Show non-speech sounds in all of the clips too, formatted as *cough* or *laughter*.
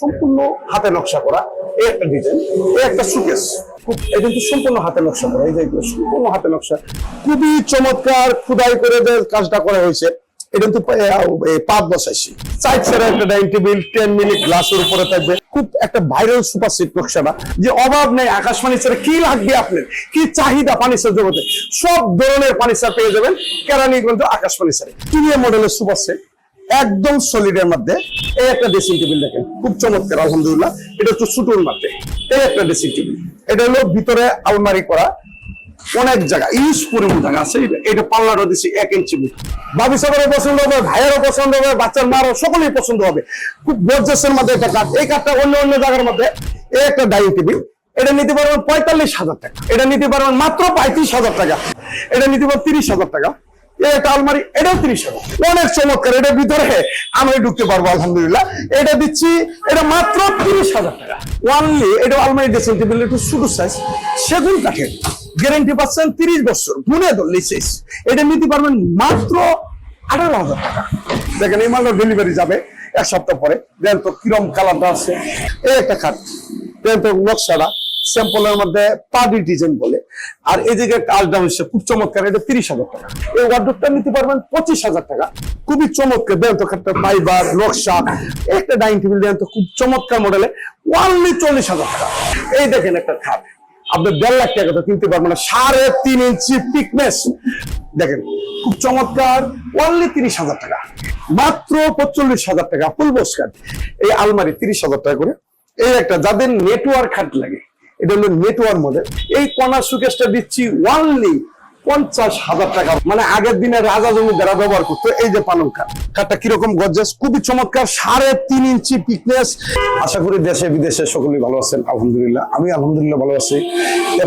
সম্পূর্ণ হাতে নকশা করা। এই একটা ডিজাইন এই একটা সুকেস এটা কিন্তু সম্পূর্ণ হাতে নকশা করা। এই যে সম্পূর্ণ হাতে নকশা। খুবই চমৎকার খুদাই করে যে কাজটা করা হয়েছে। একটা ডাইনিং টেবিল টেন মিনিট গ্লাসের উপরে থাকবে। খুব একটা ভাইরাল সুপার সিট নকশাটা। যে অভাব কি লাগবে আপনার? কি চাহিদা ফার্নিচার জগতে? সব ধরনের ফার্নিচার পেয়ে যাবেন। কেরানীগঞ্জ আকাশ ফার্নিচারে প্রিমিয়াম মডেলের সুপার সেট একদম সলিডের মধ্যে এই একটা ড্রেসিং টেবিল দেখেন। খুব চমৎকার, আলহামদুলিল্লাহ। এটা হচ্ছে সুটুর মধ্যে এই একটা ড্রেসিং টেবিল এটা হলো ভিতরে আলমারি করা অনেক জায়গা, ইউজ পরিমাণ জায়গা আছে এটা- পাল্লারও দিছি এক ইঞ্চি বুক ভাবি সবারও পছন্দ হবে, ভাইয়েরও পছন্দ হবে, বাচ্চার মারও সকলেই পছন্দ হবে। খুব গর্জেসের মধ্যে একটা কাঠ এই কাঠটা অন্য অন্য জায়গার মধ্যে এই একটা ডাইনিং টেবিল এটা নিতে পারবেন পঁয়তাল্লিশ হাজার টাকা। এটা নিতে পারবেন মাত্র পঁয়ত্রিশ হাজার টাকা। এটা নিতে পারবেন তিরিশ হাজার টাকা। একটা আলমারি এটাও তিরিশ হাজার অনেক চমৎকার এটার ভিতরে আমি ঢুকতে পারব, আলহামদুলিল্লাহ। এটা দিচ্ছি, এটা মাত্র তিরিশ হাজার টাকা। ওয়ানলি এটা আলমারি ড্রেসিং টেবিল একটু ছোট সাইজ সেগুন কাঠের। গ্যারেন্টি পাচ্ছেন তিরিশ বছর, গুনে ধরলেই শেষ। এটা নিতে পারবেন মাত্র আঠারো হাজার টাকা। দেখেন, এই মালটা ডেলিভারি যাবে এক সপ্তাহ পরে। দেন তো কিরম কালারটা আছে। এই একটা খাট। দেন তো নকশাটা। স্যাম্পলের মধ্যে পাডি ডিজাইন বলে। আর এই দিকে একটা আলডাউন হচ্ছে খুব চমৎকার, এটা তিরিশ হাজার টাকা। এই ওয়ার্ডরটা নিতে পারবেন পঁচিশ হাজার টাকা। খুবই চমৎকার দেন তো ফাইবার নকশা, একটা ডাইনিং টেবিল দেন তো খুব চমৎকার মডেলে ওয়ানলি চল্লিশ হাজার টাকা। এই দেখেন একটা খাট। আপনি দেড় লাখ টাকা তো কিনতে পারবেন না, সাড়ে তিন ইঞ্চি পিকনেস দেখেন, খুব চমৎকার ওনলি তিরিশ হাজার টাকা। মাত্র পঁচল্লিশ হাজার টাকা ফুল বস কাঠ এই আলমারি তিরিশ হাজার টাকা করে। এই একটা যাদের নেটওয়ার্ক খাট লাগে এটা হলো নেটওয়ার্ক মডেল এই কর্নার সুকেসটা দিচ্ছি ওয়ানলি পঞ্চাশ হাজার টাকা। মানে আগের দিনে রাজা জমিদারা ব্যবহার করতো, এই যে পালং কাঠ। কাঠটা কীরকম গজ্জাস খুবই চমৎকার, সাড়ে তিন ইঞ্চি পিকনেস আশা করি দেশে বিদেশে সকলেই ভালো আছেন, আলহামদুলিল্লাহ। আমি আলহামদুলিল্লাহ ভালো আছি।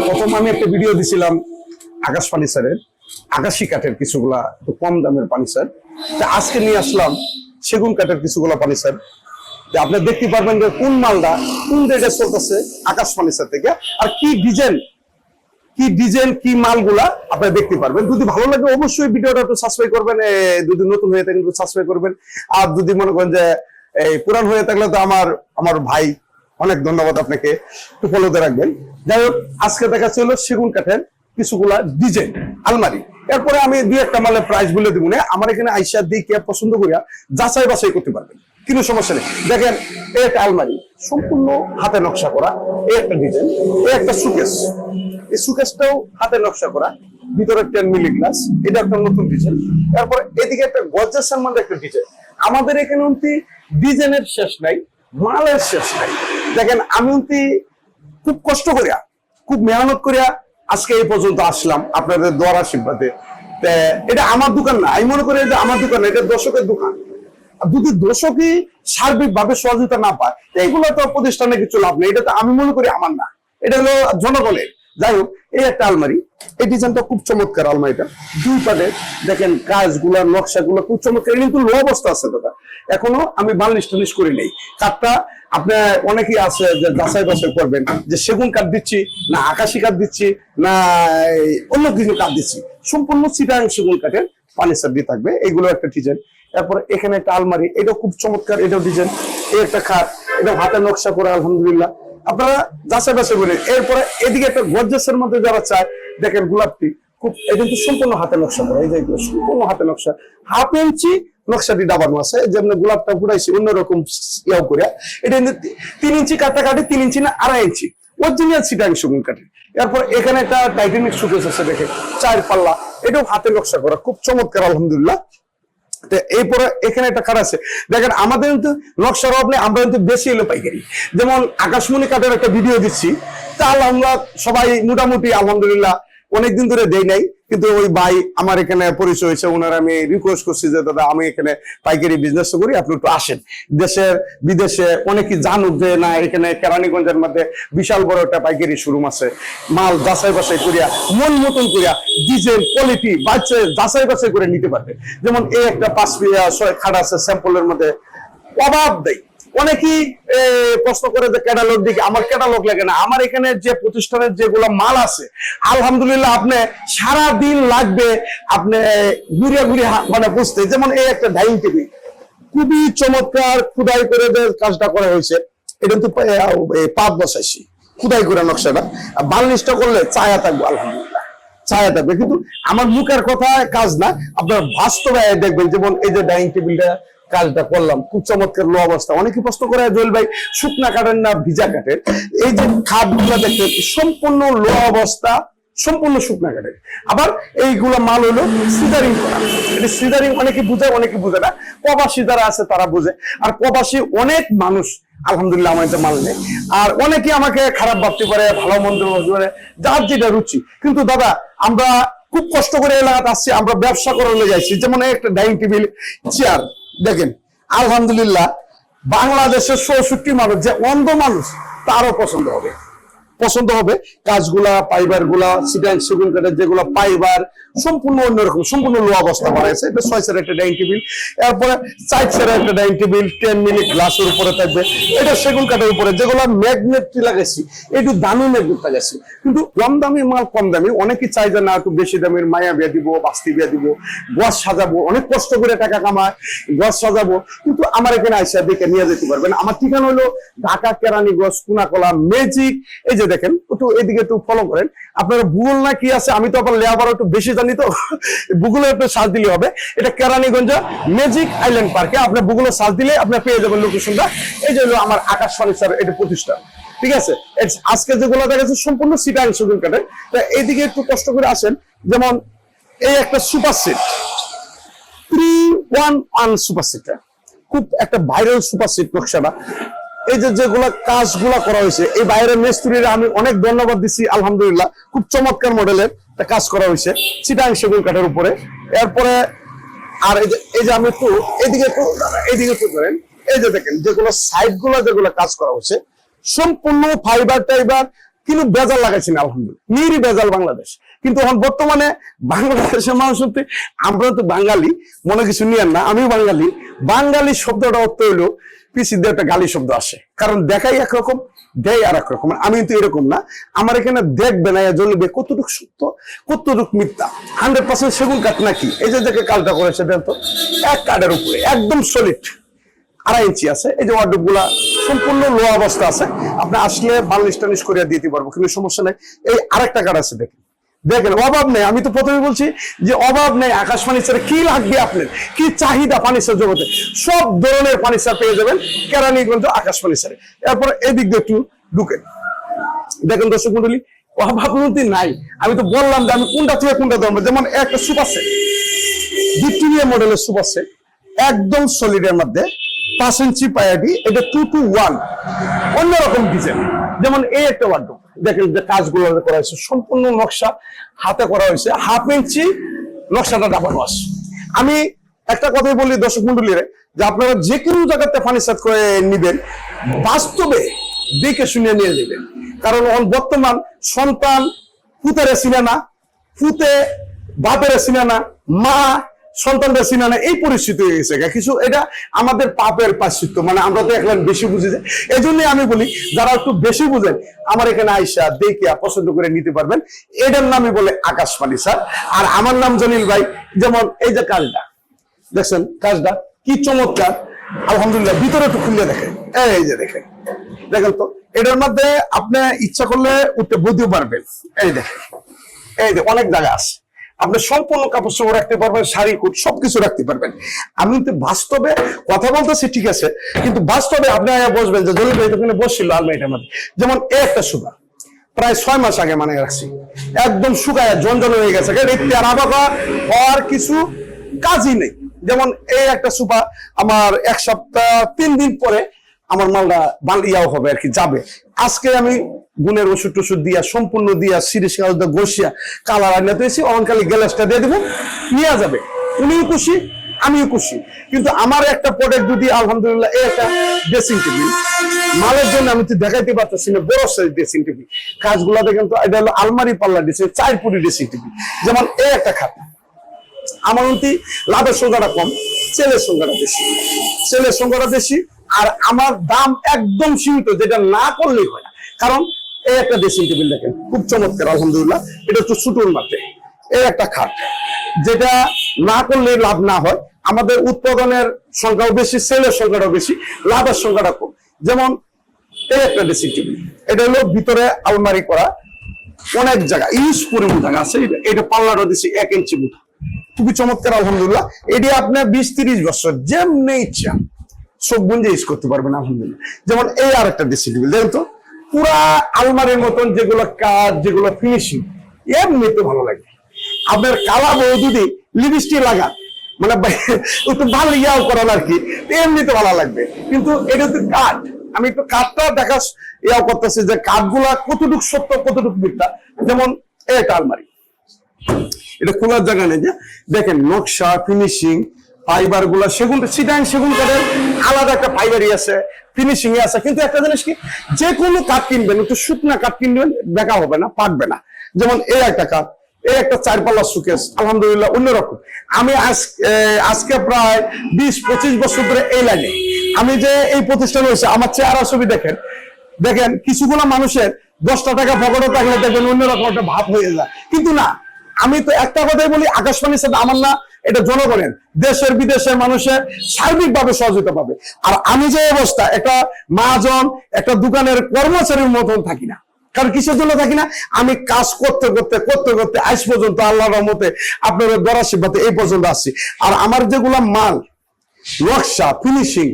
প্রথম আমি একটা ভিডিও দিছিলাম আকাশ ফার্নিচারের আকাশি কাঠের কিছুগুলা কম দামের ফার্নিচার তা আজকে নিয়ে আসলাম সেগুন কাঠের কিছুগুলা ফার্নিচার যে আপনি দেখতে পারবেন যে কোন মালটা কোন রেটে চলতেছে আকাশ ফার্নিচার থেকে, আর কি ডিজাইন কি ডিজাইন, কি মালগুলা আপনারা দেখতে পারবেন। যদি ভালো লাগে অবশ্যই ভিডিওটা একটু সাবস্ক্রাইব করবেন যদি নতুন হয়ে থাকেন একটু সাবস্ক্রাইব করবেন। আর যদি মনে করেন যে এই পুরান হয়ে থাকলে তো আমার আমার ভাই, অনেক ধন্যবাদ আপনাকে, একটু ফলোতে রাখবেন। যাই হোক, আজকে দেখা ছিল সেগুন কাঠের কিছুগুলা ডিজাইন, আলমারি। এরপরে আমি দুই একটা মালের প্রাইস বলে দিব না, আমার এখানে আইসা দিকে পছন্দ করিয়া যাচাই বাছাই করতে পারবেন। কোনো সমস্যা নেই। দেখেন একটা আলমারি, সম্পূর্ণ হাতে নকশা করা একটা ডিজাইন এই একটা সুকেস এই সুকেসটাও হাতে নকশা করা, ভিতরে টেন মিলি গ্লাস এটা একটা নতুন ডিজাইন তারপর এদিকে একটা গজ্জাসের মধ্যে একটা ডিজাইন আমাদের এখানে অন্তি ডিজাইনের শেষ নাই, মালের শেষ নাই। দেখেন, আমি অন্তি খুব কষ্ট করিয়া, খুব মেহনত করিয়া আজকে এই পর্যন্ত আসলাম আপনাদের দোয়ার আশীর্বাদে। এটা আমার দোকান না, আমি মনে করি এটা আমার দোকান না, এটা দর্শকের দোকান। যদি দর্শকই সার্বিক ভাবে সহযোগিতা না পায়, এইগুলো তো প্রতিষ্ঠানে কিছু লাভ নেই। এটা তো আমি মনে করি আমার না। এটা হলো জনগণের। যাই হোক, এই একটা আলমারি। এই ডিজাইনটা খুব চমৎকার আলমারিটা। দুই পাটে, দেখেন কাজগুলা, নকশাগুলো খুব চমৎকার। কিন্তু লো অবস্থা আছে, দাদা। এখনও আমি বার্নিশ টার্নিশ করি নেই। কাঠটা আপনার অনেকেই আছে যে যাচাই বাছাই করবেন, যে সেগুন কাঠ দিচ্ছি, না আকাশি কাঠ দিচ্ছি, না অন্য কিছু কাঠ দিচ্ছি। সম্পূর্ণ চিটাং সেগুন কাঠের ফার্নিচার দিয়ে থাকবে। এইগুলো একটা ডিজাইন তারপরে এখানে একটা আলমারি, এটাও খুব চমৎকার, এটাও ডিজাইন এই একটা খাট এটা হাতে নকশা করে, আলহামদুলিল্লাহ। আপনারা যাচাই বাছাই করেন এরপরে এদিকে একটা গর্জেসের মধ্যে যারা চায়, দেখেন গোলাপটি, খুব, এটা কিন্তু সম্পূর্ণ হাতে নকশা করা, এই যে সম্পূর্ণ হাতে নকশা। হাফ ইঞ্চি নকশাটি ডাবানো আছে যেমন গোলাপটা ঘুরাইছি, অন্যরকম ইয়াও করে। এটা কিন্তু তিন ইঞ্চি কাটা কাটে তিন ইঞ্চি না, আড়াই ইঞ্চি। অরিজিনাল সিটাং সুগুন কাটে এরপর এখানে একটা টাইটানিক সুকেস আছে দেখে চার পাল্লা, এটাও হাতে নকশা করা, খুব চমৎকার, আলহামদুলিল্লাহ। এরপরে এখানে একটা কাঠ আছে। দেখেন, আমাদের কিন্তু নকশার অভাব নেই, আমরা কিন্তু বেশি এলো পাইকারি। যেমন আকাশমণি কাঠের একটা ভিডিও দিচ্ছি। তাহলে আমরা সবাই মোটামুটি, আলহামদুলিল্লাহ অনেকদিন ধরে দেই নাই, কিন্তু ওই ভাই আমার এখানে পরিচয় হয়েছে, ওনার আমি রিকোয়েস্ট করছি যে, দাদা, আমি এখানে পাইকারি বিজনেস করি, আপনি একটু আসেন। দেশের, বিদেশে অনেকে জানুক যে, না, এখানে কেরানীগঞ্জের মধ্যে বিশাল বড় একটা পাইকারি শোরুম আছে। মাল যাচাই বাছাই করিয়া, মন মতন করিয়া ডিজাইন কোয়ালিটি বাচ্চা যাচাই বাছাই করে নিতে পারবে। যেমন এই একটা পাঁচ পিয়া খাট আছে স্যাম্পলের মধ্যে অভাব দেয় অনেকেই প্রশ্ন করে যে ক্যাটালগ দিকে আমার ক্যাটালগ লাগে না। আমার এখানে যে প্রতিষ্ঠানের যেগুলো মাল আছে, আলহামদুলিল্লাহ আপনি সারা দিন লাগবে আপনি ঘুরিয়ে হা- মানে বুঝতে। যেমন এই একটা ডাইনিং টেবিল খুবই চমৎকার খুদাই করে যে কাজটা করা হয়েছে। এটা তো পাত বসাইছি খুদাই করে নকশাটা। বার্নিশটা করলে চায়া থাকব, আলহামদুলিল্লাহ। ছায়া থাকবে। কিন্তু আমার মুখের কথা কাজ না, আপনার বাস্তবে দেখবেন। যেমন এই যে ডাইনিং টেবিলটা কাজটা করলাম। খুব চমৎকার লো অবস্থা। অনেকে প্রশ্ন করে, জয়েল ভাই, শুকনা কাটেন না ভিজা কাটেন এই যে খাটগুলো দেখতে, সম্পূর্ণ লো অবস্থা, সম্পূর্ণ শুকনা কাঠের। আবার এইগুলো মাল হলো সিদারিং করা। এটা সিদারিং অনেকে বুঝে অনেকে বুঝে না। প্রবাসী যারা আছে, তারা বুঝে। আর প্রবাসী অনেক মানুষ, আলহামদুলিল্লাহ, আমার এটা মাল নেই। আর অনেকে আমাকে খারাপ ভাবতে পারে, ভালো মন্দ পারে, যার যেটা রুচি। কিন্তু দাদা, আমরা খুব কষ্ট করে এলাকাতে আসছি, আমরা ব্যবসা করে যাইছি। যেমন একটা ডাইনিং টেবিল চেয়ার দেখেন আলহামদুলিল্লাহ বাংলাদেশের চৌষট্টি মানুষ যে অন্ধ মানুষ তারও পছন্দ হবে। পছন্দ হবে। কাজগুলা পাইবারগুলা কাঠের যেগুলো পাইবার, সম্পূর্ণ অন্যরকম, সম্পূর্ণ লো অবস্থা বানাইছে। এটা ছয় সের একটা ডাইনিং টেবিল এরপরে চার সের একটা ডাইনিং টেবিল টেন মিনিট গ্লাসের উপরে থাকবে। এটা সেগুন কাঠের উপরে। যেগুলো ম্যাগনেট লাগাইছি একটু দামি ম্যাগনেট লাগাইছি। কিন্তু কম দামি মাল, কম দামি। অনেকে চাই যে, না, একটু বেশি দামের মায়া বিয়া দিব, বাস্তি বিয়া দিব, গছ সাজাবো। অনেক কষ্ট করে টাকা কামায়, গছ সাজাবো। কিন্তু আমার এখানে আইসা দেখে নিয়ে যেতে পারবেন। আমার ঠিকানা হলো ঢাকা কেরানি কেরানীগঞ্জ, কুনাকলা ম্যাজিক এই যে দেখেন, একটু এদিকে একটু ফলো করেন। আপনারা ভূগোল না কি আছে, আমি তো আবার লেবার একটু বেশি জানি তো। ভূগোলে একটু সার্চ দিলে হবে। এটা কেরানীগঞ্জ ম্যাজিক আইল্যান্ড পার্কে আপনি ভূগোলে সার্চ দিলে আপনি পেয়ে যাবেন লোকেশনটা এই যে আমার আকাশ ফার্নিচার এটা প্রতিষ্ঠান ঠিক আছে? আজকে যেগুলো দেখা যাচ্ছে সম্পূর্ণ সিটাং সুগুন কাটে তা এইদিকে একটু কষ্ট করে আসেন। যেমন এই একটা super set three one one super সেটটা খুব একটা ভাইরাল সুপার সেট নকশাটা এই যে যেগুলা কাজগুলা করা হয়েছে, এই বাইরের মিস্ত্রিরা আমি অনেক ধন্যবাদ দিচ্ছি আলহামদুলিল্লাহ। খুব চমৎকার মডেলের কাজ করা হয়েছে, চিটাং সেগুন কাঠের উপরে। এরপরে আর এই যে এই যে আমি একটু এদিকে একটু এইদিকে একটু ধরেন, এই যে দেখেন, যেগুলো সাইডগুলো যেগুলো কাজ করা হচ্ছে সম্পূর্ণ ফাইবার টাইবার, কিন্তু বেজাল লাগাইছি না আলহামদুলিল্লাহ। নিরি বেজাল বাংলাদেশ। কিন্তু এখন বর্তমানে বাংলাদেশের মানুষ হতে আমরা তো বাঙালি, মনে কিছু নিয়েন না, আমিও বাঙালি। বাঙালি শব্দটা অর্থ হইল পিসিতে একটা গালি শব্দ আসে। কারণ দেখাই একরকম, দেয় আর একরকম আমি তো এরকম না। আমার এখানে দেখবে না জ্বলবে। কতটুকু সত্য, কতটুকু মিথ্যা? হান্ড্রেড পার্সেন্ট সেগুন কাঠ নাকি? এই যে দেখে কালটা করেছে দেন তো। এক কাঠের উপরে, একদম সলিড আড়াই ইঞ্চি আছে। এই যে ওয়ার্ডরোবগুলা সম্পূর্ণ লো অবস্থা আছে। আপনি আসলে বার্নিশ টার্নিশ করিয়া দিতে পারব কিন্তু সমস্যা নেই। এই আরেকটা কার্ড আছে দেখেন। দেখেন, অভাব নেই। আমি তো প্রথমে বলছি যে অভাব নেই আকাশ ফার্নিচারে। কি লাগবে আপনার? কি চাহিদা ফার্নিচার জগতে? সব ধরনের ফার্নিচার পেয়ে যাবেন কেরানীগঞ্জ আকাশ ফার্নিচারে। এরপর এদিক দিয়ে একটু ঢুকেন। দেখেন দর্শক মন্ডলী অভাবনতি নাই। আমি তো বললাম যে আমি কোনটা থেকে কোনটা ধরবো? যেমন একটা সুপার সেট। ভিক্টোরিয়া মডেলের সুপার সেট। একদম সলিডের মধ্যে। পাঁচ ইঞ্চি পায়াটি এটা টু টু ওয়ান অন্যরকম ডিজাইন যেমন এই একটা ওয়ার্ডরোব দেখেন যে কাজগুলো করা হয়েছে, সম্পূর্ণ নকশা হাতে করা হয়েছে, হাফ ইঞ্চি নকশাটা ডাবল ওয়াশ আমি একটা কথাই বলি দর্শক মন্ডলীরে, যে আপনারা যে কোনো জায়গাতে ফার্নিচার করে নিবেন, বাস্তবে দেখে শুনে নিয়ে নেবেন। কারণ বর্তমান সন্তান পুতারে না ফুতে বাপের না, মা সন্তানরা চিনে এই পরিস্থিতি হয়ে গেছে কিছু এটা আমাদের পাপের পাশ্চিত্য মানে আমরা তো এখন বেশি বুঝি যে এই জন্যই আমি বলি, যারা একটু বেশি বুঝেন, আমার এখানে আইসা দেখিয়া পছন্দ করে নিতে পারবেন। এটার নামই বলে আকাশবাণী, স্যার। আর আমার নাম জনিল ভাই, যেমন এই যে কাজটা, দেখছেন কাজটা কি চমৎকার। আলহামদুলিল্লাহ, ভিতরে একটু খুলে দেখেন। এই যে দেখেন দেখেন তো, এটার মধ্যে আপনি ইচ্ছা করলে উঠতে বুঝতেও পারবেন। এই দেখেন, এই যে অনেক জায়গা আছে। আপনি সম্পূর্ণ কাপড় চোপড় রাখতে পারবেন, শাড়ি, কুট, সবকিছু রাখতে পারবেন। আমি তো বাস্তবে কথা বলতেছি, ঠিক আছে, কিন্তু বাস্তবে আপনি আয়া বসবেন যে জলিল ভাই ওখানে বসছিল আলমারিটার মধ্যে। যেমন একটা সুগা প্রায় ছয় মাস আগে মানে রাখছি। একদম শুকায় জঞ্জল হয়ে গেছে তেরা বাবা হওয়ার কিছু কাজই নেই। যেমন এই একটা সুপা আমার এক সপ্তাহ, তিন দিন পরে আমার মালটা বাল ইয়াও হবে আর কি, যাবে। আজকে আমি গুণের ওষুধ টষুধ দিয়া, সম্পূর্ণ দিয়া সিরিজ ঘষিয়া, কালার আনিয়ে দিয়েছি অনকালি গ্যালাসটা দিয়ে দেবো, নিয়ে যাবে। উনিও খুশি, আমিও খুশি। কিন্তু আমার একটা প্রোডাক্ট যদি, আলহামদুলিল্লাহ, এই একটা ড্রেসিং টেবিল মালের জন্য আমি তো দেখাইতে পারতেছি না, বড় সাইজ ড্রেসিং টেবিল কাজগুলা দেখেন তো, এটা হলো আলমারি পাল্লা ড্রেসিং চার পুরি ড্রেসিং টেবিল যেমন এই একটা খাতা আমার অন্তি, লাভের সংখ্যাটা কম ছেলের সংখ্যাটা বেশি। ছেলের সংখ্যাটা বেশি আর আমার দাম একদম সীমিত, যেটা না করলেই হয় না। কারণ এই একটা ড্রেসিং টেবিল দেখেন, খুব চমৎকার, আলহামদুলিল্লাহ। এটা হচ্ছে ছোটোর মাঠে, এই একটা খাট। যেটা না করলে লাভ না হয়, আমাদের উৎপাদনের সংখ্যাও বেশি, সেলের সংখ্যাটাও বেশি, লাভের সংখ্যাটা কম। যেমন এই একটা ড্রেসিং টেবিল এটা হলো ভিতরে আলমারি করা, অনেক জায়গা, ইউজ পরিমাণ জায়গা আছে, এটা- পাল্লাটা দিচ্ছি এক ইঞ্চি মুঠা। খুবই চমৎকার, আলহামদুলিল্লাহ। এটি আপনার বিশ তিরিশ বছর, যেমনি ইচ্ছা। সব গুঞ্জে ইউজ করতে পারবেন, আলহামদুলিল্লাহ। যেমন এই আর একটা ড্রেসিং টেবিল দেখেন তো, পুরা আলমারির মতন যেগুলো কাজ, যেগুলো ফিনিশিং এমনিতে ভালো লাগে। আপনার কালা বউ যদি লিপস্টিক লাগান মানে একটু ভালো ইয়াও করান আর কি এমনিতে ভালো লাগবে। কিন্তু এটা তো কাঠ। আমি একটু কাঠটা দেখা ইয়াও করতেছি যে কাঠগুলা কতটুকু সত্য, কতটুকু মিথ্যা, যেমন একটা আলমারি। এটা খোলার জায়গা নেই যে, দেখেন নকশা ফিনিশিং ফাইবারগুলা, সেগুন সিটাং সেগুন কাঠের আলাদা একটা ফাইবারই আছে ফিনিশিং আছে। কিন্তু একটা জিনিস কি যে কোনো কাঠ কিনবেন, একটু শুকনা কাঠ কিনবেন দেখা হবে না, পাকবে না। যেমন এই একটা কাঠ, এই একটা চারপাল্লা সুকেস আলহামদুলিল্লাহ অন্যরকম। আমি আজকে প্রায় বিশ, পঁচিশ বছর ধরে এই লাইনে। আমি যে এই প্রতিষ্ঠান হয়েছে আমার চেহারা ছবি দেখেন। দেখেন, কিছুগুলো মানুষের দশটা টাকা পকেটে থাকলে দেখবেন অন্যরকম একটা ভাব হয়ে যায়। কিন্তু না, আমি তো একটা কথাই বলি আকাশবাণীর সাথে আমার না এটা জনগণের, দেশের, বিদেশের মানুষের সার্বিক ভাবে সহযোগিতা পাবে। আর আমি যে অবস্থা, একটা মহাজন একটা দোকানের কর্মচারীর মতন থাকি না। কারণ কিসের জন্য থাকি না? আমি কাজ করতে করতে করতে করতে আজ পর্যন্ত আল্লাহর রহমতে আপনার দরাশিবাতে এই পর্যন্ত আসছি। আর আমার যেগুলা মাল, নকশা ফিনিশিং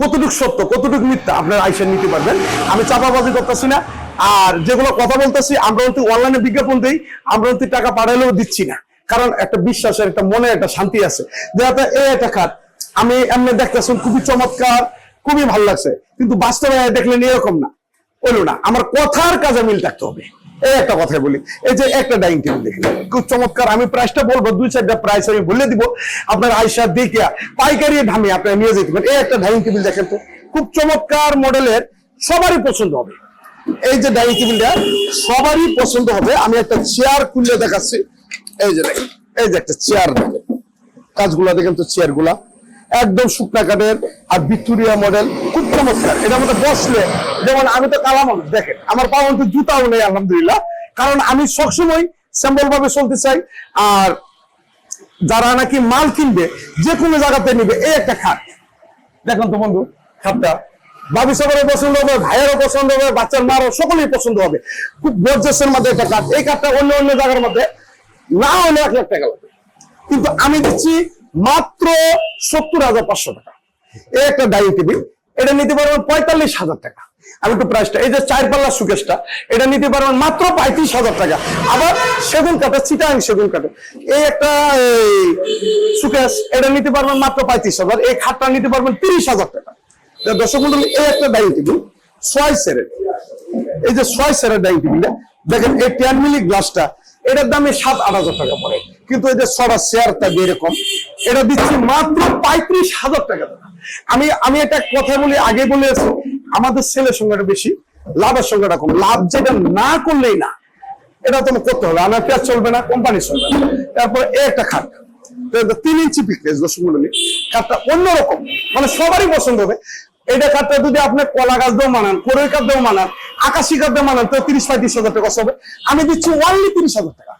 কতটুকু সত্য, কতটুকু মিথ্যা আপনারা আইসা নিতে পারবেন। আমি চাপাবাজি করতেছি না। আর যেগুলো কথা বলতেছি, আমরা কিন্তু অনলাইনে বিজ্ঞাপন দিই, আমরা কিন্তু টাকা পাঠালেও দিচ্ছি না। কারণ একটা বিশ্বাসের, একটা মনে একটা শান্তি আছে। যেটা এই একটা খাত আমি এমনি দেখতেছি খুবই চমৎকার, খুবই ভালো লাগছে। কিন্তু বাস্তবে দেখলেন এরকম না। হইল না। আমার কথার কাজে মিল থাকতে হবে। এই একটা কথাই বলি। এই যে একটা ডাইনিং টেবিল দেখেন, খুব চমৎকার। আমি প্রাইসটা বলব, দুই চারটা প্রাইস আমি বলে দিব। আপনার আইসা দেখিয়া পাইকারি দামে আপনারা নিয়ে যেতে পারেন। এই একটা ডাইনিং টেবিল দেখেন তো, খুব চমৎকার মডেলের, সবারই পছন্দ হবে। এই যে ডাইনিং টেবিলটা, সবারই পছন্দ হবে। আমি একটা চেয়ার খুলে দেখাচ্ছি। এই যে দেখেন, এই যে একটা চেয়ার দেখেন। কাজগুলা দেখেন তো চেয়ারগুলা একদম শুকনা কাঠের আর ভিক্টোরিয়া মডেল খুব চমৎকার। এটার মধ্যে বসলে, যেমন আমি তো কালা মানুষ, দেখেন, আমার পাওয়া তো জুতাও নেই, আলহামদুলিল্লাহ। কারণ আমি সবসময় স্যাম্পল ভাবে চলতে চাই, আর যারা নাকি মাল কিনবে, যে কোনো জায়গাতে নিবে, এই একটা খাট। দেখুন তো বন্ধু, খাটটা। বাবু সবারও পছন্দ হবে, ভাইয়েরও পছন্দ হবে, বাচ্চার মারও সকলেই পছন্দ হবে। খুব গর্জেসের মধ্যে একটা কাঠ এই কাঠটা অন্য অন্য জায়গার মধ্যে না হলে এক লাখ টাকা লাগবে। কিন্তু আমি দিচ্ছি মাত্র সত্তর হাজার পাঁচশো টাকা। একটা ডাইনিং টেবিল এটা নিতে পারবেন পঁয়তাল্লিশ হাজার টাকা। আমি একটু প্রাইসটা এই যে চার পাল্লা সুকেশটা এটা নিতে পারবেন মাত্র পঁয়ত্রিশ হাজার টাকা। আবার সেগুন কাঠে চিটাং সেগুন কাঠে এই একটা এই, সুকেশ এটা নিতে পারবেন মাত্র পঁয়ত্রিশ হাজার এই খাটটা নিতে পারবেন তিরিশ হাজার টাকা। দর্শক মন্ডলী এই একটা ডাইনিং টেবিল ছয় সেরের এই যে ছয় সেরের ডাইনিং টেবিলটা দেখেন এই টেন মিলি গ্লাসটা এটার দামে সাত, আট হাজার টাকা পড়ে। কিন্তু এই যে ছটা চেয়ারটা এরকম, এটা দিচ্ছি মাত্র পঁয়ত্রিশ হাজার টাকা আমি আমি একটা কথা বলি, আগে বলেছি আমাদের ছেলের সংখ্যাটা বেশি, লাভের সংখ্যাটা কম। লাভ যেটা না করলেই না, এটা তোমার করতে হবে। আমার পেঁয়াজ চলবে না, কোম্পানি চলবে না। তারপর একটা খাট। তিন ইঞ্চি পিকলেস দর্শক মন্ডলী। খাটটা অন্যরকম। মানে সবারই পছন্দ হবে। এটা খাটটা যদি আপনি কলা গাছ দিয়েও মানান কোরের কাঠ দিয়েও মানান, আকাশি কাঠ দিয়ে মানান, তো তিরিশ পঁয়ত্রিশ হাজার টাকা হবে। আমি দিচ্ছি ওনলি তিরিশ হাজার টাকা।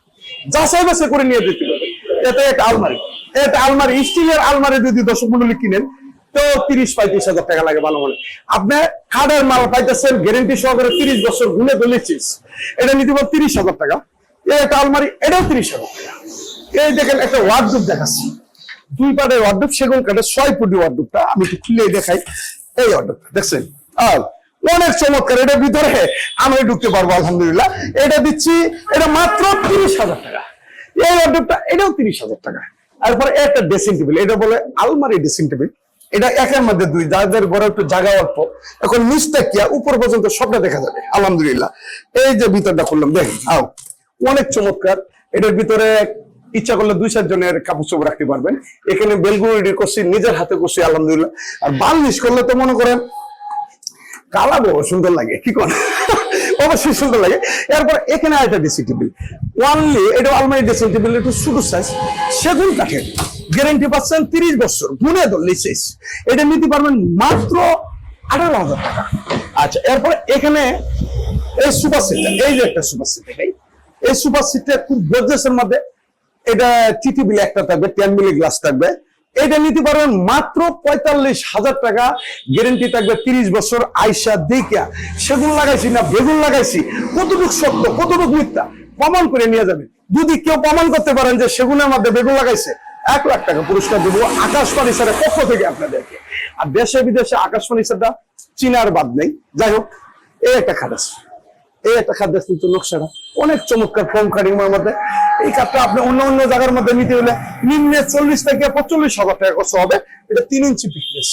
যাচাই বাছাই করে নিয়ে যেতে পারবে এটা একটা আলমারি। এটা আলমারি, স্টিলের আলমারি যদি দর্শক মন্ডলী কিনেন, তো তিরিশ পঁয়ত্রিশ হাজার টাকা লাগে ভালো মানে। আপনি খাটের মাল পাইতেছেন গ্যারেন্টি সহকারে তিরিশ বছর গুনে দলেছিস এটা নিতে পারেন তিরিশ হাজার টাকা। একটা আলমারি, এটাও তিরিশ হাজার টাকা। এই দেখেন একটা ওয়ার্ডরোব দেখাচ্ছি। দুই পাটের ওয়ার্ডরোব সেগুন কাঠের ছয় ফুটি ওয়ার্ডরোবটা আমি একটু খুলে দেখাই। এই ওয়ার্ডরোবটা দেখছেন? আর অনেক চমৎকার এটার ভিতরে আমি ঢুকতে পারব, আলহামদুলিল্লাহ। এটা দিচ্ছি, এটা মাত্র তিরিশ হাজার টাকা। এই ওয়ার্ডরোবটা এটাও তিরিশ হাজার টাকা। তারপরে একটা ড্রেসিং টেবিল এটা বলে আলমারি ড্রেসিং টেবিল এটা একের মধ্যে দুই যাদের ঘরে একটু জায়গা অল্প। এখন নিচটা কি উপর পর্যন্ত সবটা দেখা যাবে, আলহামদুলিল্লাহ। এই যে ভিতরটা করলাম দেখেন, আও, অনেক চমৎকার। এটার ভিতরে ইচ্ছা করলে দুই, চার জনের কাপড় চোপড় রাখতে পারবেন। এখানে বেলগুড়ি করছি, নিজের হাতে করছি, আলহামদুলিল্লাহ। আর বালিশ করলে তো মনে করেন কালাবো সুন্দর লাগে, কি করে অবশ্যই সুন্দর লাগে। এরপর এখানে টেবিল ওয়ানলি এটা আলমারি টেবিল একটু ছোট সাইজ সেগুন কাঠের। গ্যারেন্টি পাচ্ছেন তিরিশ বছর, গুনে শেষ। এটা নিতে পারবেন মাত্র আঠারো হাজার টাকা। আচ্ছা এরপর এখানে এই সুপার সিটটা এই যে একটা সুপার সিট এই সুপার সিটটা খুব গর্জেসের মধ্যে এটা টিটি বিলে একটা থাকবে, টেন মিলি গ্লাস থাকবে। এটা নিতে পারবেন মাত্র পঁয়তাল্লিশ হাজার টাকা। গ্যারেন্টি থাকবে তিরিশ বছর আইসা দেখা সেগুন লাগাইছি না, বেগুন লাগাইছি। কতটুকু সত্য, কতটুকু মিথ্যা, প্রমাণ করে নিয়ে যাবেন যদি কেউ প্রমাণ করতে পারেন যে সেগুনের মধ্যে বেগুন লাগাইছে, এক লাখ টাকা পুরস্কার দেবো আকাশ ফার্নিচারের পক্ষ থেকে আপনাদেরকে। আর দেশে বিদেশে আকাশ ফার্নিচারটা চিনার বাদ নেই। যাই হোক, এই একটা আছে এই একটা খাদ্য কিন্তু নকশাটা অনেক চমৎকার কম কাটিংয়ের মধ্যে এই কাঠটা আপনি অন্য অন্য জায়গার মধ্যে নিতে হলে নিম্নে চল্লিশ থেকে পঁয়তাল্লিশ হাজার টাকা খরচ হবে। এটা তিন ইঞ্চি পিকনেস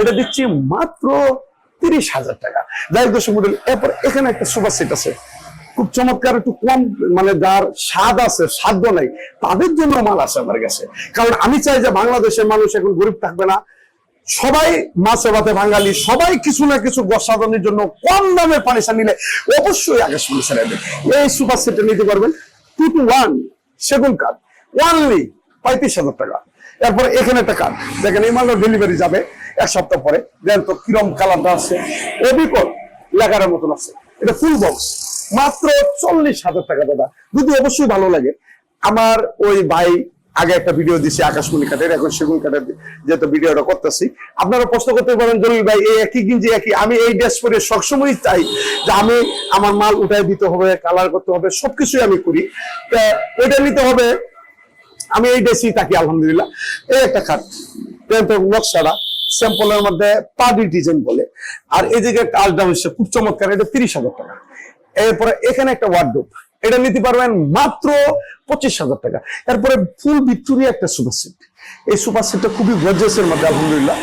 এটা দিচ্ছি মাত্র তিরিশ হাজার টাকা। যাই দর্শক মন্ডলী, এরপর এখানে একটা সুপার সেট আছে। খুব চমৎকার একটু কম মানে যার স্বাদ আছে সাধ্য নাই তাদের জন্য মাল আছে আমার কাছে। কারণ আমি চাই যে বাংলাদেশের মানুষ এখন গরিব থাকবে না। সবাই মাছে ভাতে বাঙালি সবাই কিছু না কিছু সাধনের জন্য কম দামে পানিসা নিলে অবশ্যই আগে শুনে ছেড়ে এই সুপার সেটে নিতে পারবেন। টু ওয়ান সেগুন কার্ড ওয়ানলি পঁয়ত্রিশ হাজার টাকা। এরপরে এখানে একটা কার্ড দেখেন, এই মালটা ডেলিভারি যাবে এক সপ্তাহ পরে। দেন তো কিরম কালারটা আছে অবিকল লেখার মতন আছে। এটা ফুল বক্স মাত্র চল্লিশ হাজার টাকা, দাদা। যদি অবশ্যই ভালো লাগে, আমার ওই ভাই আগে একটা ভিডিও দিছি, আকাশমণি কাঠের, এখন সেগুন কাঠের যেহেতু ভিডিওটা করতেছি। আপনারা প্রশ্ন করতে পারেন, জলিল ভাই, এই একই গিঞ্জি একই। আমি এই ড্রেস পরে সবসময় চাই যে আমি আমার মাল উঠাই দিতে হবে কালার করতে হবে, সবকিছুই আমি করি। তা ওইটা নিতে হবে, আমি এই ড্রেসই থাকি, আলহামদুলিল্লাহ। এই একটা খাট নকশাটা স্যাম্পলের মধ্যে পাডি ডিজাইন বলে। আর এই দিকে একটা হচ্ছে খুব চমৎকার, এটা তিরিশ হাজার টাকা। এরপরে এখানে একটা ওয়ার্ডরোব এটা নিতে পারবেন মাত্র পঁচিশ হাজার টাকা। এরপরে ফুল ভিক্টোরিয়া একটা সুপার সেট। এই সুপার সেটটা খুবই গর্জাসের মধ্যে, আলহামদুলিল্লাহ।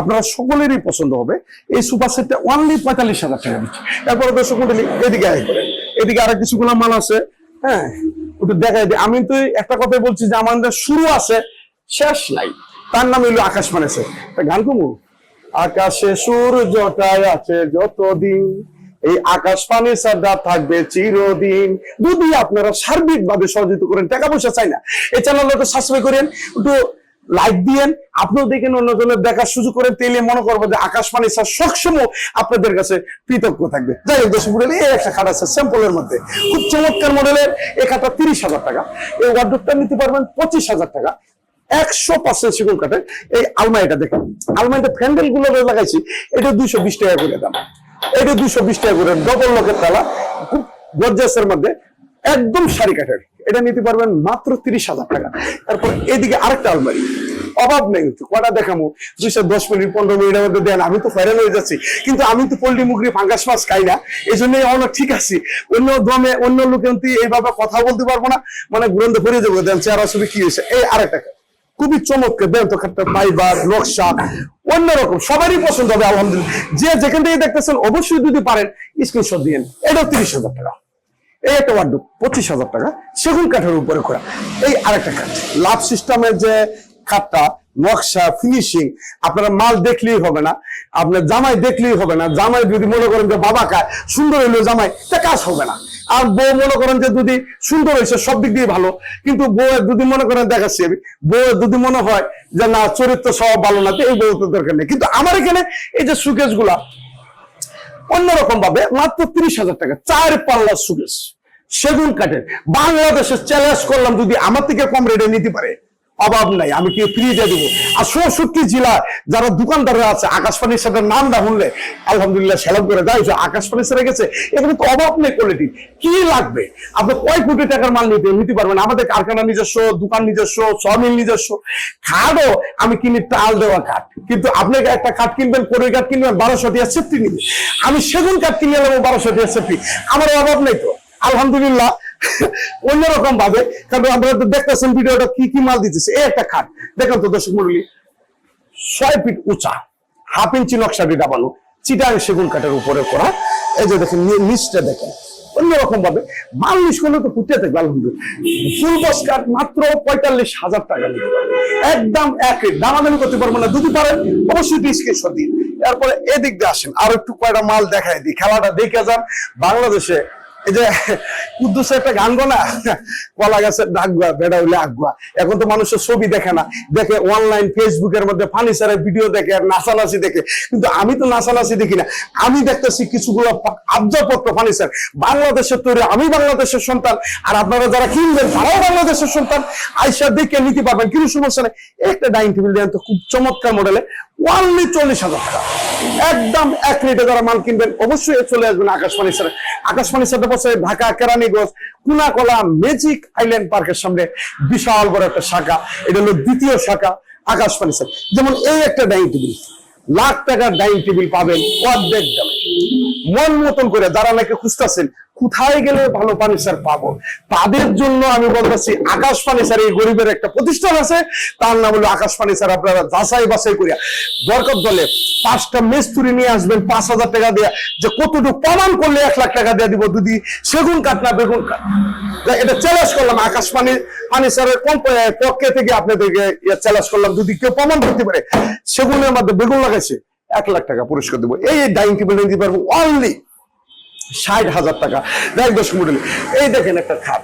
আপনারা সকলেরই পছন্দ হবে। এই সুপার সেটটা অনলি পঁয়তাল্লিশ হাজার টাকা দিচ্ছে। এরপরে দর্শক মন্ডলী, এদিকে আয় করেন। এদিকে আরও কিছুগুলো মাল আছে। হ্যাঁ একটু দেখাই দিই আমি তো একটা কথাই বলছি যে আমাদের শুরু আছে, শেষ নাই। তার নাম হইল আকাশ একটা গান কমু। আকাশে সূর্যটায় আছে যতদিন। এই আকাশ পানি সাদা থাকবে চিরদিন। যদি আপনারা সার্বিক ভাবে সহযোগিতা করেন, টাকা পয়সা চাই না। এই চ্যানেলটা সাবস্ক্রাইব করেন, একটু লাইক দিয়েন। আপনিও দেখেন অন্যজনের দেখার সুযোগ করেন তেলে মনে করব যে আকাশ পানি স্যার সবসময় আপনাদের কাছে কৃতজ্ঞ থাকবে। যাই হোক দশ মডেল এই একটা খাট আছে স্যাম্পলের মধ্যে। খুব চমৎকার মডেলের এই খাটটা তিরিশ হাজার টাকা। এই ওয়ার্ডরোবটা নিতে পারবেন পঁচিশ হাজার টাকা। একশো পার্সেন্ট সেগুন কাঠের এই আলমারিটা দেখেন। আলমারিটা ফ্যান্ডেলগুলো লাগাইছি, এটা দুইশো বিশ টাকা করে দাম। এটা দুইশো বিশ টাকা করে ডবল লকের তালা, খুব গর্জাসের মধ্যে, একদম শাড়ি কাঠের। এটা নিতে পারবেন মাত্র তিরিশ হাজার টাকা। তারপর এদিকে আরেকটা আলমারি। অভাব নেই কিন্তু কটা দেখামো। দুইশো দশ মিনিট, পনেরো মিনিটের মধ্যে দেন, আমি তো ফেরান হয়ে যাচ্ছি। কিন্তু আমি তো পোল্ট্রি মুগরি ফাঙ্গাস মাছ খাই না। এই জন্য অনেক ঠিক আছি। অন্য দমে অন্য লোকে এইভাবে কথা বলতে পারব না। মানে ঘুরন্ত ফিরে যাব দেন চেহারা ছবি কি হয়েছে? এই আরেকটা। খুবই চমৎকার বেল্ট খাটটা ফাইবার নকশা অন্যরকম, সবারই পছন্দ হবে, আলহামদুলিল্লাহ। যে যেখান থেকে দেখতেছেন, অবশ্যই যদি পারেন স্ক্রিনশট দিয়ে এটাও তিরিশ হাজার টাকা। এই একটা ওয়ার্ড পঁচিশ হাজার টাকা, সেগুন কাঠের উপরে করা এই আরেকটা কাঠ লাভ সিস্টেমের যে খাটটা নকশা ফিনিশিং আপনারা মাল দেখলেই হবে না, আপনার জামাই দেখলেই হবে না, জামাই যদি মনে করেন যে বাবা কায় সুন্দর হইল জামাই, তা কাজ হবে না। আর বউ মনে করেন যে যদি সুন্দর হয়েছে সব দিক দিয়ে ভালো। কিন্তু বউয়ের যদি মনে করেন, দেখাচ্ছি আমি, বউয়ের যদি মনে হয় যে না, চরিত্র সব ভালো না, তো এই বউ তো দরকার নেই। কিন্তু আমার এখানে এই যে সুকেশগুলা, অন্যরকম ভাবে মাত্র তিরিশ হাজার টাকা চার পাল্লা সুকেশ, সেগুন কাঠের। বাংলাদেশে চ্যালেঞ্জ করলাম যদি আমার থেকে কম রেটে নিতে পারে। অভাব নাই, আমি কি ফ্রি দিয়ে দেবো? আর চৌষট্টি জেলা যারা দোকানদাররা আছে, আকাশবাণীর সাথে নাম না শুনলে, আলহামদুলিল্লাহ সেলাম করে যাই আকাশবাণী ছেড়ে গেছে, এখানে তো অভাব নেই কোয়ালিটি কি লাগবে? আপনি কয় কোটি টাকার মাল নিতে নিতে পারবেন? আমাদের কারখানা নিজস্ব, দোকান নিজস্ব সমিল নিজস্ব। খাটও আমি কিনি টাল দেওয়া কাঠ কিন্তু আপনি একটা কাঠ কিনবেন কোরই কাঠ কিনবেন, বারোশো টিয়া সেফটি নিবে আমি সেগুন কাঠ কিনে নেব, বারোশো টিয়া সেফটি আমার অভাব নেই তো। আলহামদুলিল্লাহ *laughs* অন্যরকম ভাবে, কারণ আপনারা তো দেখতেছেন ভিডিওটা কি কি মাল দিতেছে। এই একটা খাট। দেখেন তো দর্শক মন্ডলী ছয় ফিট উঁচা, হাফ ইঞ্চি নকশা দিয়ে ডাবানো চিটাং সেগুন কাঠের উপরে করা। এই যে দেখেন নিচটা দেখেন অন্যরকম ভাবে। নিচ করলে তো ফুটে থাকবে আলহামদুলিল্লাহ কাঠ মাত্র পঁয়তাল্লিশ হাজার টাকা নিতে একদম এক রেট। দামাদামি করতে পারব না, যদি পারেন, অবশ্যই স্ক্রিনশট দিন এরপরে এদিক দিয়ে আসেন। আর একটু কয়টা মাল দেখায় দিই। খেলাটা দেখে যান। বাংলাদেশে যে একটা গান ডাকুয়া বেড়া আগুয়া এখন তো মানুষের ছবি দেখে না। দেখে অনলাইন ফেসবুকের মধ্যে ভিডিও দেখে আর দেখে। কিন্তু আমি তো দেখি না। আমি দেখতেছি কিছুগুলো বাংলাদেশের তৈরি, আমি বাংলাদেশের সন্তান। আর আপনারা যারা কিনবেন তারাও বাংলাদেশের সন্তান। আইসা দেখে নিতে পারবেন। কিন্তু সমস্যা নেই একটা ডাইনিং টেবিল দেন তো খুব চমৎকার মডেলে ওয়ানলি চল্লিশ হাজার টাকা। একদম এক রেটে যারা মাল কিনবেন, অবশ্যই চলে আসবেন আকাশ ফার্নিচারে আকাশ ফার্নিচারটা বসে ঢাকা কেরানীগঞ্জ কুনাকলা ম্যাজিক আইল্যান্ড পার্কের সামনে বিশাল বড় একটা শাখা। এটা হলো দ্বিতীয় শাখা আকাশ ফার্নিচার যেমন এই একটা ডাইনিং টেবিল, লাখ টাকার ডাইনিং টেবিল পাবেন অর্ধেক দামে। মন মতন করে যারা নাকি খুঁজতেছেন কোথায় গেলে ভালো ফার্নিচার পাবো? তাদের জন্য আমি বলতেছি, আকাশ ফার্নিচার এই গরিবের একটা প্রতিষ্ঠান আছে। তার নাম হলো আকাশ ফার্নিচার আপনারা যাচাই বাছাই করিয়া। দরকার দলে পাঁচটা মিস্ত্রি নিয়ে আসবেন, পাঁচ হাজার টাকা দিয়ে। যে কতটুকু প্রমাণ করলে এক লাখ টাকা দিয়ে দিব? যদি সেগুন কাঠ না বেগুন কাঠ? এটা চ্যালেঞ্জ করলাম, আকাশ পানি ফার্নিচারের পক্ষে থেকে আপনাদেরকে চ্যালেঞ্জ করলাম। যদি কেউ প্রমাণ করতে পারে, সেগুনের মধ্যে বেগুন লাগাইছে, এক লাখ টাকা পুরস্কার দেবো। এই ডাইনিং টেবিল নিতে পারব অনলি ষাট হাজার টাকা। দেখ দশ মডেল এই দেখেন একটা খাট।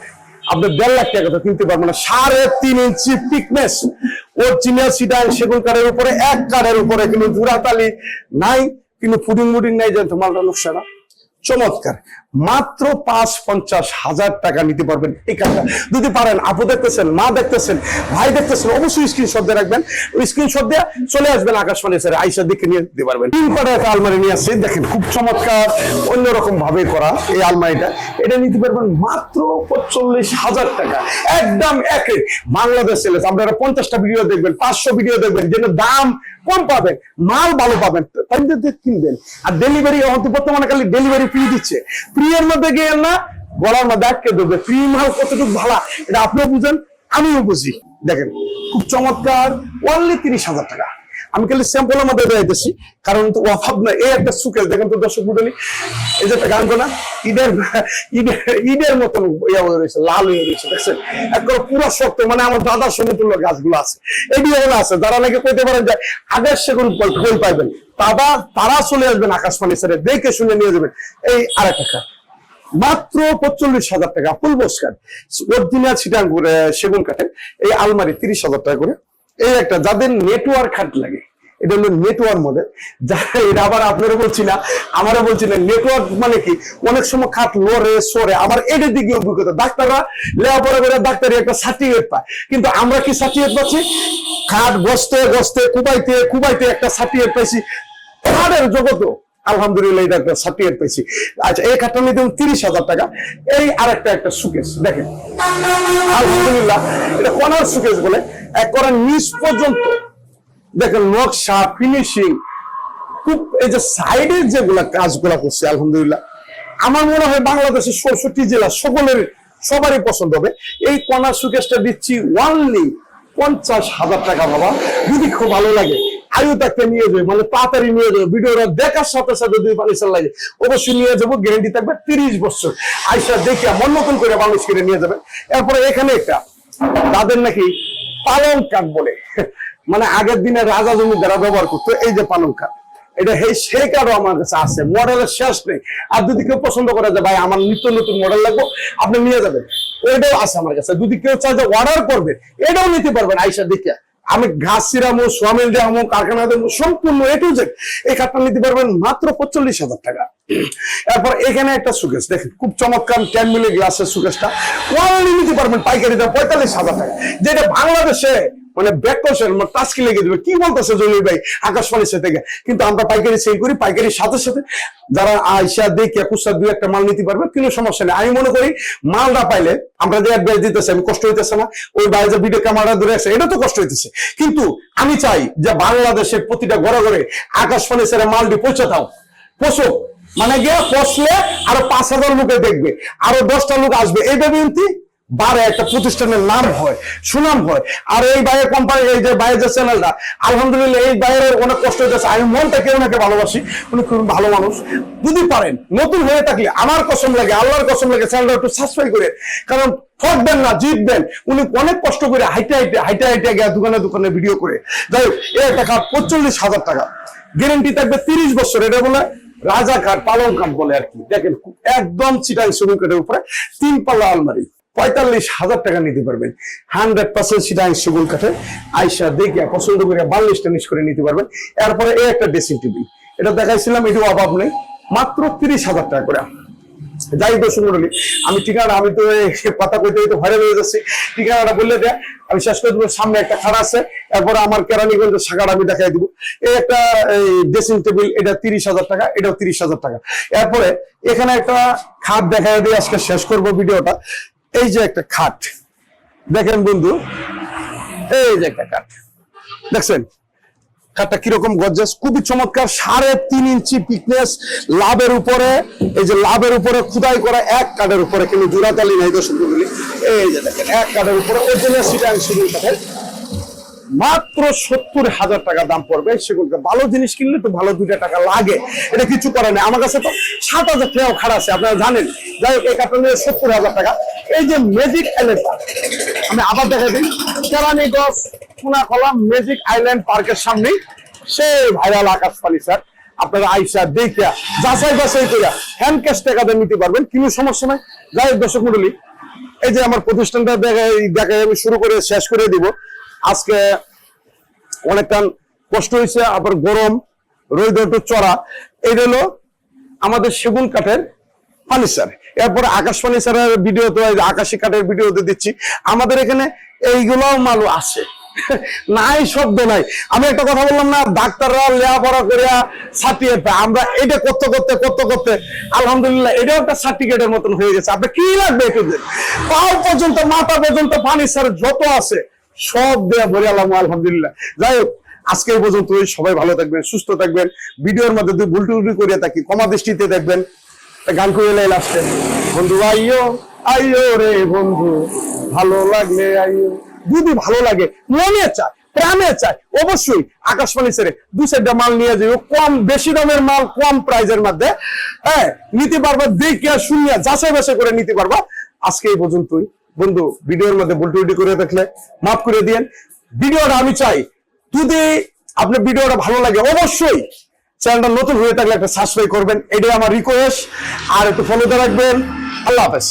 আপনি দেড় লাখ টাকা তো কিনতে পারবেন না। সাড়ে তিন ইঞ্চি পিকনেস অরিজিনাল সিডান সেগুন কারের উপরে, এক কারের উপরে কিন্তু জুড়াতালি নাই কিন্তু ফুডিং মুডিং নাই যে মালটা নকশাটা চমৎকার। মাত্র পাঁচ পঞ্চাশ হাজার টাকা নিতে পারবেন এই কাজটা। যদি পারেন, আপু দেখতেছেন, মা দেখতেছেন, ভাই দেখতেছেন, অবশ্যই স্ক্রিনশট দিয়ে রাখবেন। স্ক্রিনশট দিয়ে চলে আসবেন আকাশবাণী স্যার, আইসা দেখে নিয়ে দিতে পারবেন। তিন পাটা একটা আলমারি নিয়ে আসছে, দেখেন খুব চমৎকার অন্যরকম ভাবে করা এই আলমারিটা। এটা নিতে পারবেন মাত্র পঁচল্লিশ হাজার টাকা। একদম একে বাংলাদেশ সেলেস আপনারা পঞ্চাশটা ভিডিও দেখবেন, পাঁচশো ভিডিও দেখবেন, যেন দাম কম পাবেন, মাল ভালো পাবেন কিনবেন। আর ডেলিভারি বর্তমানে খালি ডেলিভারি ফ্রি দিচ্ছে। ফ্রি এর মধ্যে গিয়ে না? গলার মধ্যে আটকে দেবে ফ্রি মাল কতটুকু ভালো? এটা আপনিও বুঝেন, আমিও বুঝি। দেখেন, খুব চমৎকার অনলি তিরিশ হাজার টাকা। আমি খালি স্যাম্পলের মধ্যে দেখাইতেছি। কারণ তো অভাব না, এই একটা সুকেল দেখেন তো দর্শক মন্ডলী এই যে একটা গান না ঈদের ঈদের মতন ইয়া রয়েছে, লাল হয়ে রয়েছে, দেখছেন? একবার পুরো শক্ত মানে আমার দাদার সমতুল্য গাছগুলো আছে। এটি হলো আছে, যারা নাকি কইতে পারেন যে আগের সেগুন কই পাইবেন। তারা তারা চলে আসবেন আকাশবাণী স্যারে, দেখে শুনে নিয়ে যাবেন। এই আরেক টাকা মাত্র পঁচল্লিশ হাজার টাকা ফুল বস কাঠ অরিজিনাল সিটাং করে সেগুন কাঠে এই আলমারি তিরিশ হাজার টাকা করে। এই একটা, যাদের নেটওয়ার্ক খাট লাগে, এটা হলো নেটওয়ার্ক মডেল যারা এটা আবার আপনারা বলছি না, আমারও বলছি না নেটওয়ার্ক মানে কি? অনেক সময় খাট লড়ে, সরে আমার এটার দিকে অভিজ্ঞতা। ডাক্তাররা লেখাপড়া করে ডাক্তারি একটা সার্টিফিকেট পায়। কিন্তু আমরা কি সার্টিফিকেট পাচ্ছি? খাট বসতে বসতে, কুবাইতে কুবাইতে একটা সার্টিফিকেট পাইছি। খাটের জগতও আলহামদুলিল্লাহ এটা একটা সার্টিফিকেট পেয়েছি। আচ্ছা এই খাটটা নিতে তিরিশ হাজার টাকা। এই আরেকটা, একটা সুকেশ দেখেন। আলহামদুলিল্লাহ, এটা কনার সুকেশ বলে। এক করার নিচ পর্যন্ত, দেখেন, নকশা ফিনিশিং খুব এই যে সাইডের যেগুলা কাজগুলা করছে, আলহামদুলিল্লাহ, আমার মনে হয় বাংলাদেশের ষষ্ঠটি জেলা সকলের, সবারই পছন্দ হবে। এই কনার সুকেশটা দিচ্ছি ওয়ানলি পঞ্চাশ হাজার টাকা, বাবা। যদি খুব ভালো লাগে। আয়ু তাকে নিয়ে যাবে মানে তাড়াতাড়ি নিয়ে যাবে, ভিডিওটা দেখার সাথে সাথে যদি ফার্নিচার লাগে। অবশ্যই নিয়ে যাব গ্যারেন্টি থাকবে তিরিশ বছর। আইসা দেখে মন মতন করে মানুষ কিনে নিয়ে যাবে। এরপরে এখানে একটা, তাদের নাকি পালং কাঠ বলে। মানে আগের দিনে রাজা জমিদারা ব্যবহার করতো, এই যে পালং কাঠ এটা সেই সেই কারও আমার কাছে আছে, মডেলের শেষ নেই। আর যদি কেউ পছন্দ করে যে, ভাই, আমার নিত্য নতুন মডেল লাগবে, আপনি নিয়ে যাবেন। এটাও আছে আমার কাছে। যদি কেউ চায় যে অর্ডার করবে এটাও নিতে পারবেন আইসা দেখে আমি ঘাস সিরামো সোয়ামিল দেখামো কারখানা দেবো সম্পূর্ণ এ টু জেড এই খাতটা নিতে পারবেন মাত্র পঁচল্লিশ হাজার টাকা। এরপর এখানে একটা সুকেশ, দেখেন, খুব চমৎকার টেন গ্লাসের সুকেশটা। কোয়ালিটি নিতে পারবেন পাইকারি দাম পঁয়তাল্লিশ হাজার টাকা। যেটা বাংলাদেশে মানে ব্যাক করছেন টাস্কি লেগে দেবে কি বলতেছে জলিল ভাই? আকাশবাণী সে থেকে কিন্তু আমরা পাইকারি সেল করি, পাইকারির সাথে সাথে যারা আইসা দেখে কুসা দুই একটা মাল নিতে পারবে, কোনো সমস্যা নেই। আমি মনে করি মালটা পাইলে আমরা যে অ্যাডভাইস দিতেছি, আমি কষ্ট হইতেছে না। ওই বাইরে ভিডিও ক্যামেরা ধরে আছে, এটা তো কষ্ট হইতেছে। কিন্তু আমি চাই যে বাংলাদেশের প্রতিটা ঘরে ঘরে আকাশবাণী সেরা মালটি পৌঁছে দাও। পোষক মানে গিয়ে পচলে আরও পাঁচ হাজার লোকে দেখবে, আরও দশটা লোক আসবে। এইভাবে কিন্তু বারে একটা প্রতিষ্ঠানের নাম হয়, সুনাম হয়। আর এই বাইরের কোম্পানি এই যে বাইরের যে চ্যানেলটা আলহামদুলিল্লাহ এই বাইরের অনেক কষ্ট হইতেছে। আমি মনটা কেউ নাকি ভালোবাসি, উনি খুব ভালো মানুষ। যদি পারেন, নতুন হয়ে থাকলে আমার কসম লাগে, আল্লাহর কসম লাগে চ্যানেলটা একটু সাবস্ক্রাইব করে। কারণ ঠকবেন না, জিতবেন। উনি অনেক কষ্ট করে হাইটে হাইটে হাইটে হাইটে গিয়ে দোকানে দোকানে ভিডিও করে। যাই হোক এই টাকা পঁচল্লিশ হাজার টাকা। গ্যারেন্টি থাকবে তিরিশ বছর, এটা বলে রাজা কাঠ পালং কাঠ বলে আর কি। দেখেন, একদম চিটাং সেগুন কাঠের উপরে তিন পাল্লা আলমারি। পঁয়তাল্লিশ হাজার টাকা নিতে পারবেন। হান্ড্রেড পার্সেন্ট চিটাং সেগুন কাঠের আইসা দেখে পছন্দ করে বাল্লিশটা নিচ করে নিতে পারবেন। এরপরে এই একটা ড্রেসিং টেবিল। এটা দেখাইছিলাম, এটাও অভাব নেই। মাত্র তিরিশ হাজার টাকা করে। যাই দর্শক মন্ডলী আমি ঠিকানা, আমি তো কথা কইতে কইতে ভাইরাল হয়ে যাচ্ছি। ঠিকানাটা বললে দেয়। আমি শেষ করে দেবো, সামনে একটা খাড়া আছে। এরপরে আমার কেরানীগঞ্জের শাখাটা আমি দেখাই দিব। এই একটা ড্রেসিং টেবিল, এটা তিরিশ হাজার টাকা, এটাও তিরিশ হাজার টাকা। এরপরে এখানে একটা খাট দেখাই দিয়ে আজকে শেষ করব ভিডিওটা। এই যে একটা খাট। দেখেন বন্ধু, এই যে একটা খাট। দেখছেন? কাঠটা কীরকম গজ্জাস খুবই চমৎকার, সাড়ে তিন ইঞ্চি পিকনেস লাভের উপরে, এই যে লাভের উপরে খুদাই করা এক কাঠের উপরে, কিন্তু জোড়াতালি নাই দর্শক এই যে দেখেন, এক কাঠের উপরে ওজনের সিটাং সেগুন কাঠের। মাত্র সত্তর হাজার টাকা দাম পড়বে। সেগুলো ভালো জিনিস কিনলে তো ভালো দুইটা টাকা লাগে। এটা কিছু করে না আমার কাছে তো সাত হাজার টাকাও খারাপ আছে, আপনারা জানেন। যাই হোক, এই কাঠটা নিয়ে সত্তর হাজার টাকা। এই যে ম্যাজিক আইল্যান্ড আমি আবার দেখা দিই। কেরানীগঞ্জ পুনা কলাম ম্যাজিক আইল্যান্ড পার্কের সামনেই সে ভাইরাল আকাশ পালি স্যার। আপনারা আইসা দেখা, যাচাই বাছাই করে হ্যান্ড ক্যাশ টাকা দিয়ে নিতে পারবেন। কোনো সমস্যা নাই। যাই দর্শক মন্ডলী এই যে আমার প্রতিষ্ঠানটা দেখাই দেখাই আমি শুরু করে, শেষ করে দিব। আজকে অনেকটা কষ্ট হয়েছে আবার গরম, রোদ চড়া। এটা হলো আমাদের সেগুন কাঠের ফার্নিচার। এরপরে আকাশ ফার্নিচারের ভিডিও তো আকাশি কাঠের ভিডিও তো দিচ্ছি। আমাদের এখানে এইগুলোও মালু আছে। নাই, শব্দ নাই। আমি একটা কথা বললাম না, ডাক্তাররা লেখাপড়া করিয়া সার্টিফিকেট পায় আমরা এটা করতে করতে করতে করতে, আলহামদুলিল্লাহ, এটাও একটা সার্টিফিকেটের মতন হয়ে গেছে। আপনার কি লাগবে একটু পাও পর্যন্ত, মাথা পর্যন্ত ফার্নিচার যত আছে, সব দেয়া বলে আলাম, আলহামদুলিল্লাহ। যাই হোক, আজকে পর্যন্ত সবাই ভালো থাকবেন, সুস্থ থাকবেন। ভিডিওর মধ্যে যদি ভুল টুলটি করিয়া থাকি কমা দৃষ্টিতে দেখবেন। গান করে এলাই লাস্টে বন্ধু আইও আইও রে বন্ধু, ভালো লাগলে আইও যদি ভালো লাগে, মনে চায়, প্রাণে চায়, অবশ্যই আকাশবাণী ছেড়ে দু চারটা মাল নিয়ে যাই কম বেশি দামের মাল, কম প্রাইজের মধ্যে। হ্যাঁ নিতে পারবা, দেখে শুনিয়া যাচাই বাছাই করে নিতে পারবা। আজকে এই পর্যন্তই। বন্ধু, ভিডিওর মধ্যে ভুল টুটি করে দেখলে মাফ করে দিয়েন। ভিডিওটা আমি চাই, যদি আপনার ভিডিওটা ভালো লাগে, অবশ্যই চ্যানেলটা নতুন হয়ে থাকলে একটা সাবস্ক্রাইব করবেন। এটাই আমার রিকোয়েস্ট আর একটু ফলোতে রাখবেন। আল্লাহ হাফেজ।